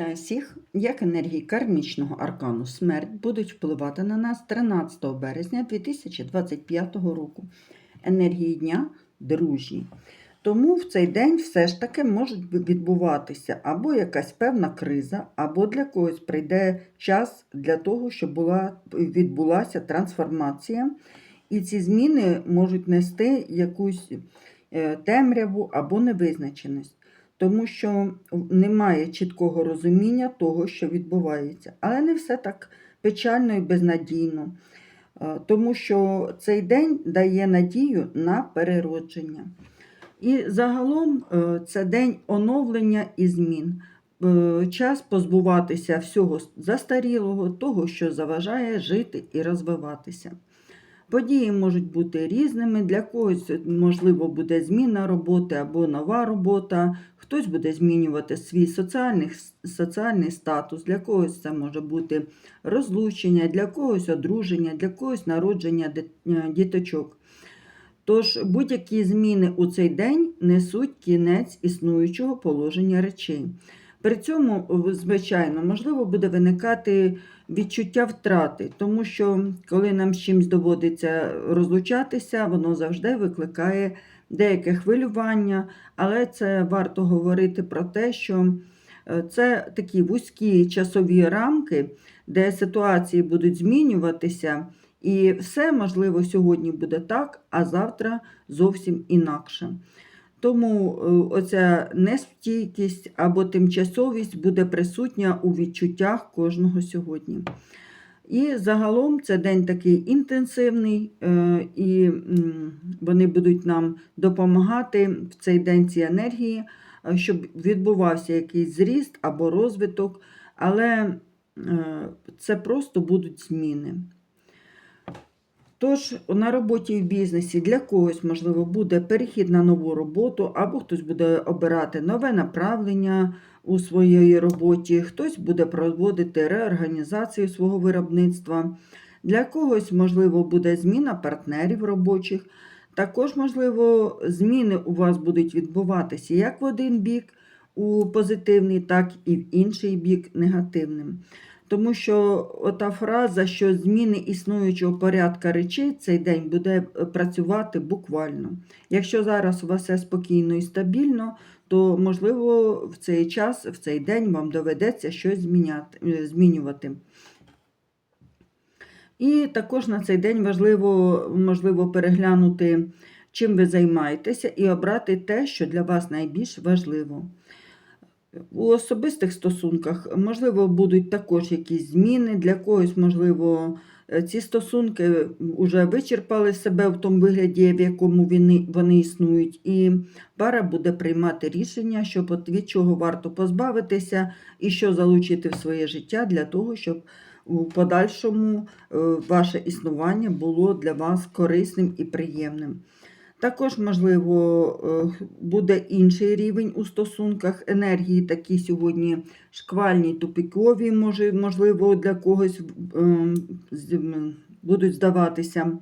Вітаю! Як енергії кармічного аркану смерть будуть впливати на нас 13 березня 2025 року. Енергії дня дружні. Тому в цей день все ж таки можуть відбуватися або якась певна криза, або для когось прийде час для того, щоб була, відбулася трансформація. І ці зміни можуть нести якусь е, темряву або невизначеність тому що немає чіткого розуміння того, що відбувається. Але не все так печально і безнадійно, е, тому що цей день дає надію на переродження. І загалом е, це день оновлення і змін. Е, час позбуватися всього застарілого, того, що заважає жити і розвиватися. Події можуть бути різними, для когось, можливо, буде зміна роботи або нова робота, хтось буде змінювати свій соціальний соціальний статус, для когось це може бути розлучення, для когось одруження, для когось народження е, діточок. Тож будь-які зміни у цей день несуть кінець існуючого положення речей. При цьому, звичайно, можливо, буде виникати відчуття втрати, тому що коли нам з чимось доводиться розлучатися, воно завжди викликає деяке хвилювання, але це варто говорити про те, що е, це такі вузькі часові рамки, де ситуації будуть змінюватися, і все можливо сьогодні буде так, а завтра зовсім інакше. Тому е, оця нестійкість або тимчасовість буде присутня у відчуттях кожного сьогодні. І загалом це день такий інтенсивний, е, і вони будуть нам допомагати в цей день ці енергії, е, щоб відбувався якийсь зріст або розвиток, але це просто будуть зміни. Тож, на роботі і в бізнесі для когось, можливо, буде перехід на нову роботу, або хтось буде обирати нове направлення у своїй роботі, хтось буде проводити реорганізацію свого виробництва. Для когось, можливо, буде зміна партнерів робочих. Також, можливо, зміни у вас будуть відбуватися як в один бік, у позитивний, так і в інший бік негативним. Тому що ота фраза, що зміни існуючого порядка речей цей день буде е, працювати буквально. Якщо зараз у вас все спокійно і стабільно, то, можливо, в цей час, в цей день вам доведеться щось е, змінювати. І також на цей день важливо, можливо переглянути, чим ви займаєтеся, і обрати те, що для вас найбільш важливо. У особистих стосунках, можливо, будуть також якісь зміни. Для когось, можливо, е, ці стосунки вже вичерпали себе в тому вигляді, в якому вони, існують, і пара буде приймати рішення, що від чого варто позбавитися і що залучити в своє життя для того, щоб у подальшому е, ваше існування було для вас корисним і приємним. Також, можливо, е, буде інший рівень у стосунках енергії, такі сьогодні шквальні, тупікові, можливо, для когось будуть здаватися.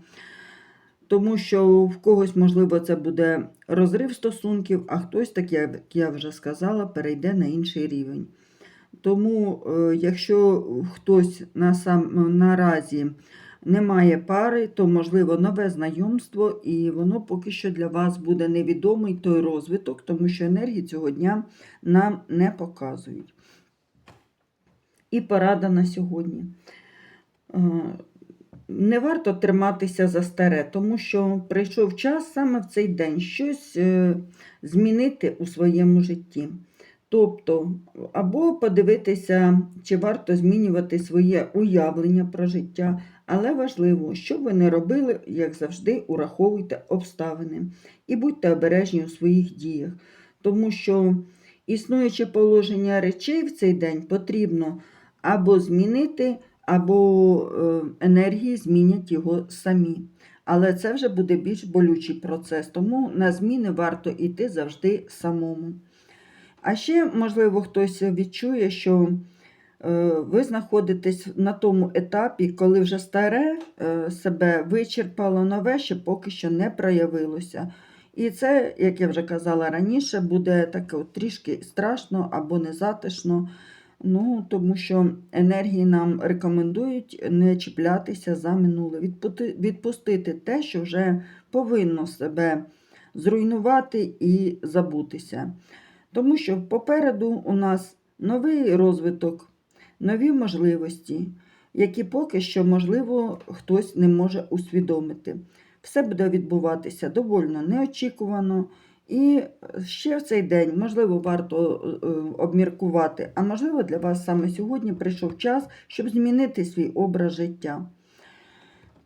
Тому що в когось, можливо, це буде розрив стосунків, а хтось, так як я вже сказала, перейде на інший рівень. Тому, е, якщо хтось на сам, наразі немає пари, то, можливо, нове знайомство, і воно поки що для вас буде невідомий той розвиток, тому що енергії цього дня нам не показують. І порада на сьогодні. Е, не варто триматися за старе, тому що прийшов час саме в цей день щось е, змінити у своєму житті. Тобто, або подивитися, чи варто змінювати своє уявлення про життя, але важливо, що ви не робили, як завжди, ураховуйте обставини і будьте обережні у своїх діях, тому що існуюче положення речей в цей день потрібно або змінити, або е, енергії змінять його самі. Але це вже буде більш болючий процес, тому на зміни варто йти завжди самому. А ще, можливо, хтось відчує, що е, ви знаходитесь на тому етапі, коли вже старе е, себе вичерпало, нове ще поки що не проявилося. І це, як я вже казала раніше, буде таке от трішки страшно або незатишно. Ну, тому що енергії нам рекомендують не чіплятися за минуле, відпустити те, що вже повинно себе зруйнувати і забутися. Тому що попереду у нас новий розвиток, нові можливості, які поки що, можливо, хтось не може усвідомити. Все буде відбуватися довольно неочікувано. І ще в цей день, можливо, варто е, обміркувати, а можливо, для вас саме сьогодні прийшов час, щоб змінити свій образ життя.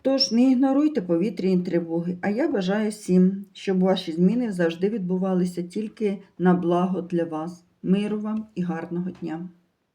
Тож не ігноруйте повітряні тривоги, а я бажаю всім, щоб ваші зміни завжди відбувалися тільки на благо для вас. Миру вам і гарного дня!